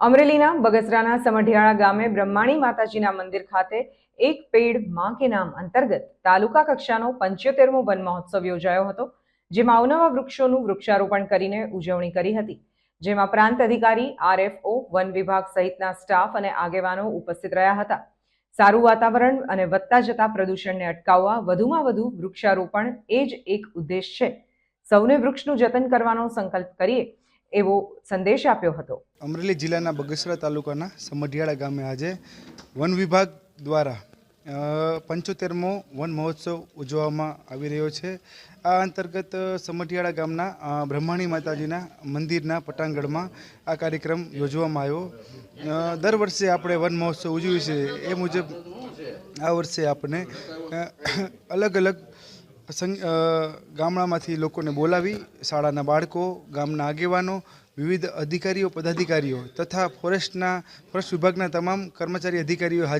અમરેલીના બગસરાના સમઢિયાળા ગામે બ્રહ્માણી માતાજીના મંદિર ખાતે એક પેડમાં કે નામ અંતર્ગત તાલુકા કક્ષાનો પંચોતેરમો વન મહોત્સવ યોજાયો હતો, જેમાં અવનવા વૃક્ષોનું વૃક્ષારોપણ કરીને ઉજવણી કરી હતી. જેમાં પ્રાંત અધિકારી, આરએફઓ, વન વિભાગ સહિતના સ્ટાફ અને આગેવાનો ઉપસ્થિત રહ્યા હતા. સારું વાતાવરણ અને વધતા જતા પ્રદૂષણને અટકાવવા વધુમાં વધુ વૃક્ષારોપણ એ જ એક ઉદ્દેશ છે. સૌને વૃક્ષનું જતન કરવાનો સંકલ્પ કરીએ એવો સંદેશ આપ્યો હતો. અમરેલી જિલ્લાના બગસરા તાલુકાના સમઢિયાળા ગામે આજે વન વિભાગ દ્વારા પંચોતેરમો વન મહોત્સવ ઉજવવામાં આવી રહ્યો છે. આ અંતર્ગત સમઢિયાળા ગામના બ્રહ્માણી માતાજીના મંદિરના પટાંગણમાં આ કાર્યક્રમ યોજવામાં આવ્યો. દર વર્ષે આપણે વન મહોત્સવ ઉજવીએ છીએ. એ મુજબ આ વર્ષે આપણે અલગ અલગ ગામડામાંથી લોકોને બોલાવી શાળાના બાળકો, ગામના આગેવાનો, વિવિધ અધિકારીઓ, પદાધિકારીઓ તથા ફોરેસ્ટના, ફોરેસ્ટ વિભાગના તમામ કર્મચારી અધિકારીઓ હાજર